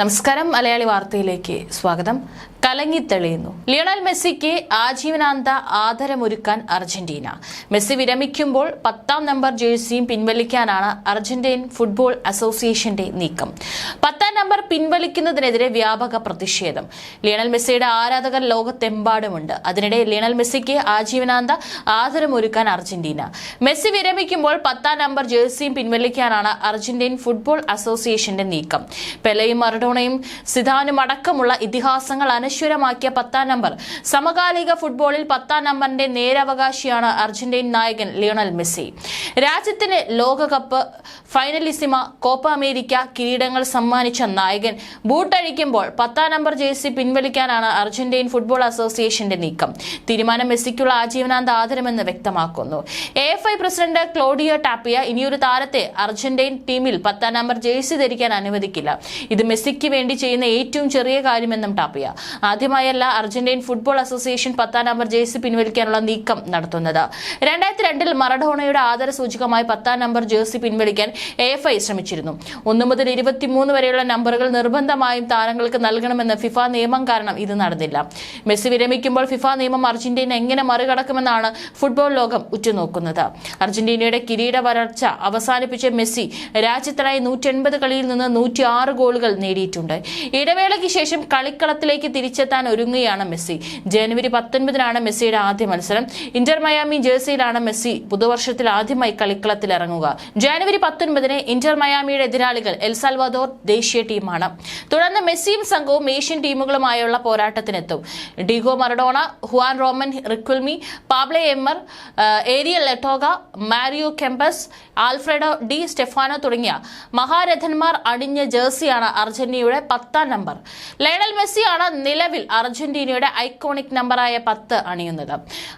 നമസ്കാരം മലയാളി വാർത്തയിലേക്ക് സ്വാഗതം. കലങ്ങിത്തെളിയുന്നു ലിയണൽ മെസ്സിക്ക് ആജീവനാന്ത ആദരമൊരുക്കാൻ അർജന്റീന. മെസ്സി വിരമിക്കുമ്പോൾ പത്താം നമ്പർ ജേഴ്സിയും പിൻവലിക്കാനാണ് അർജന്റീൻ ഫുട്ബോൾ അസോസിയേഷന്റെ നീക്കം. പത്താം നമ്പർ പിൻവലിക്കുന്നതിനെതിരെ വ്യാപക പ്രതിഷേധം. ലിയണൽ മെസ്സിയുടെ ആരാധകർ ലോകത്തെമ്പാടുമുണ്ട്. അതിനിടെ ലിയണൽ മെസ്സിക്ക് ആജീവനാന്ത ആദരമൊരുക്കാൻ അർജന്റീന. മെസ്സി വിരമിക്കുമ്പോൾ പത്താം നമ്പർ ജേഴ്സിയും പിൻവലിക്കാനാണ് അർജന്റീൻ ഫുട്ബോൾ അസോസിയേഷന്റെ നീക്കം. പെലയും മറഡോണയും സിദാനും അടക്കമുള്ള ഇതിഹാസങ്ങൾ അനശ്വരമാക്കിയ പത്താം നമ്പർ. സമകാലിക ഫുട്ബോളിൽ പത്താം നമ്പറിന്റെ നേരവകാശിയാണ് അർജന്റീൻ നായകൻ ലിയോണൽ മെസ്സി. രാജ്യത്തിന് ലോകകപ്പ് ഫൈനലിസിമ കോപ്പ അമേരിക്ക കിരീടങ്ങൾ സമ്മാനിച്ച നായകൻ ബൂട്ടഴിക്കുമ്പോൾ പത്താം നമ്പർ ജേഴ്സി പിൻവലിക്കാനാണ് അർജന്റീൻ ഫുട്ബോൾ അസോസിയേഷന്റെ നീക്കം. തീരുമാനം മെസ്സിക്കുള്ള ആജീവനാന്ത ആദരമെന്ന് വ്യക്തമാക്കുന്നു. A F I president Claudio Tapia ഇനിയൊരു താരത്തെ അർജന്റീൻ ടീമിൽ പത്താം നമ്പർ ജേഴ്സി ധരിക്കാൻ അനുവദിക്കില്ല. ഇത് മെസ്സിക്ക് വേണ്ടി ചെയ്യുന്ന ഏറ്റവും ചെറിയ കാര്യമെന്നും ടാപ്പിയ. ആദ്യമായല്ല അർജന്റീൻ ഫുട്ബോൾ അസോസിയേഷൻ പത്താം നമ്പർ ജേഴ്സി പിൻവലിക്കാനുള്ള നീക്കം നടത്തുന്നത്. രണ്ടായിരത്തി രണ്ടിൽ മറഡോണയുടെ ആദര സൂചകമായി പത്താം നമ്പർ ജേഴ്സി പിൻവലിക്കാൻ എ എഫ് ഐ ശ്രമിച്ചിരുന്നു. ഒന്ന് മുതൽ ഇരുപത്തിമൂന്ന് വരെയുള്ള നമ്പറുകൾ നിർബന്ധമായും താരങ്ങൾക്ക് നൽകണമെന്ന് ഫിഫ നിയമം കാരണം ഇത് നടന്നില്ല. മെസ്സി വിരമിക്കുമ്പോൾ ഫിഫ നിയമം അർജന്റീന എങ്ങനെ മറികടക്കുമെന്നാണ് ഫുട്ബോൾ ലോകം ഉറ്റുനോക്കുന്നത്. അർജന്റീനയുടെ കിരീട വരർച്ച അവസാനിപ്പിച്ച മെസ്സി രാജ്യത്തിനായി നൂറ്റി കളിയിൽ നിന്ന് നൂറ്റി ഗോളുകൾ നേടിയിട്ടുണ്ട് ഇടവേളയ്ക്ക് ശേഷം കളിക്കളത്തിലേക്ക് തിരിച്ചെത്താൻ ഒരുങ്ങുകയാണ് മെസ്സി. ജനുവരി പത്തൊൻപതിനാണ് മെസ്സിയുടെ ആദ്യ മത്സരം. ഇന്റർ മയാമി ജേഴ്സിയിലാണ് മെസ്സി പുതുവർഷത്തിൽ ആദ്യമായി കളിക്കളത്തിൽ ഇറങ്ങുക. ജനുവരി പത്തൊൻപതിന് ഇന്റർ മയാമിയുടെ എതിരാളികൾ എൽസാൽവാദോർ ദേശീയ ടീമാണ്. തുടർന്ന് മെസ്സിയും സംഘവും ഏഷ്യൻ ടീമുകളുമായുള്ള പോരാട്ടത്തിനെത്തും. Diego Maradona Juan Roman Riquelme Pablo Aimar Ariel Ortega Mario Kempes Alfredo Di Stefano തുടങ്ങിയ മഹാരഥന്മാർ അണിഞ്ഞ ജേഴ്സിയാണ് അർജന്റീനയുടെ പത്താം നമ്പർ. ലയണൽ മെസ്സിയാണ് നിലവിൽ അർജന്റീനയുടെ ഐക്കോണിക് നമ്പറായ പത്ത് അണിയുന്നത്.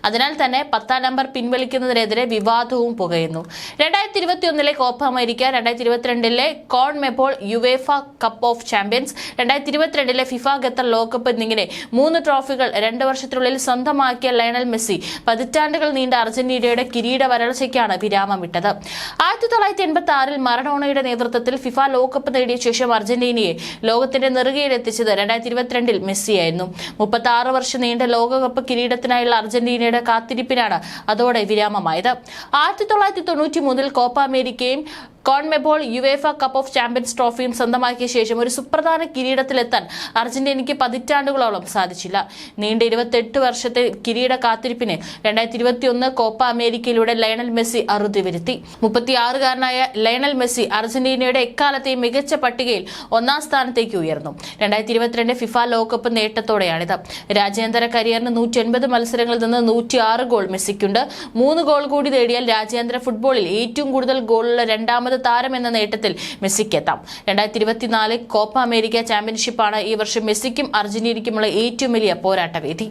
അതിനാൽ തന്നെ പത്താം നമ്പർ പിൻവലിക്കുന്നതിനെതിരെ വിവാദവും പുകയുന്നു. രണ്ടായിരത്തി ഇരുപത്തി ഒന്നിലെ കോപ്പ അമേരിക്ക രണ്ടായിരത്തി ഇരുപത്തിരണ്ടിലെ Conmebol UEFA Cup of Champions രണ്ടായിരത്തി ഇരുപത്തിരണ്ടിലെ ഫിഫ ഖത്തർ ലോകകപ്പ് എന്നിങ്ങനെ മൂന്ന് ട്രോഫികൾ രണ്ട് വർഷത്തിനുള്ളിൽ സ്വന്തമാക്കിയ ലയണൽ മെസ്സി പതിറ്റാണ്ടുകൾ നീണ്ട അർജന്റീനയുടെ കിരീട വരൾച്ചയ്ക്കാണ് വിരാമമിട്ടത്. ആയിരത്തി തൊള്ളായിരത്തി എൺപത്തി ആറിൽ മറഡോണയുടെ നേതൃത്വത്തിൽ ഫിഫ ലോകകപ്പ് നേടിയ ശേഷം അർജന്റീനയെ ലോകത്തിന്റെ നെറുകയിൽ എത്തിച്ചത് രണ്ടായിരത്തി ഇരുപത്തിരണ്ടിൽ മെസ്സിയായിരുന്നു. മുപ്പത്തി ആറ് വർഷം നീണ്ട ലോകകപ്പ് കിരീടത്തിനായുള്ള അർജന്റീനയുടെ കാത്തിരിപ്പിനാണ് അതോടെ വിരാമമായത്. ആയിരത്തി തൊള്ളായിരത്തി തൊണ്ണൂറ്റി മൂന്നിൽ കോപ്പ അമേരിക്കയും Conmebol UEFA Cup of Champions ട്രോഫിയും സ്വന്തമാക്കിയ ശേഷം ഒരു സുപ്രധാന കിരീടത്തിലെത്താൻ അർജന്റീനയ്ക്ക് പതിറ്റാണ്ടുകളോളം സാധിച്ചില്ല. നീണ്ട ഇരുപത്തെട്ട് വർഷത്തെ കിരീട കാത്തിരിപ്പിന് രണ്ടായിരത്തി ഇരുപത്തിയൊന്ന് കോപ്പ അമേരിക്കയിലൂടെ ലയണൽ മെസ്സി അറുതി വരുത്തി. മുപ്പത്തിയാറുകാരനായ ലയണൽ മെസ്സി അർജന്റീനയുടെ എക്കാലത്തെയും മികച്ച പട്ടികയിൽ ഒന്നാം സ്ഥാനത്തേക്ക് ഉയർന്നു. രണ്ടായിരത്തി ഇരുപത്തിരണ്ട് ഫിഫ ലോകകപ്പ് നേട്ടത്തോടെയാണിത്. രാജ്യാന്തര കരിയറിന് നൂറ്റി എൺപത് മത്സരങ്ങളിൽ നിന്ന് നൂറ്റി ആറ് ഗോൾ മെസ്സിക്കുണ്ട്. മൂന്ന് ഗോൾ കൂടി നേടിയാൽ രാജ്യാന്തര ഫുട്ബോളിൽ ഏറ്റവും കൂടുതൽ ഗോളുള്ള രണ്ടാമത് താരം എന്ന നേട്ടത്തിൽ മെസ്സിക്ക് എത്താം രണ്ടായിരത്തി ഇരുപത്തിനാല് കോപ്പ അമേരിക്ക ചാമ്പ്യൻഷിപ്പാണ് ഈ വർഷം മെസ്സിക്കും അർജന്റീനയ്ക്കുമുള്ള ഏറ്റവും വലിയ പോരാട്ടവേദി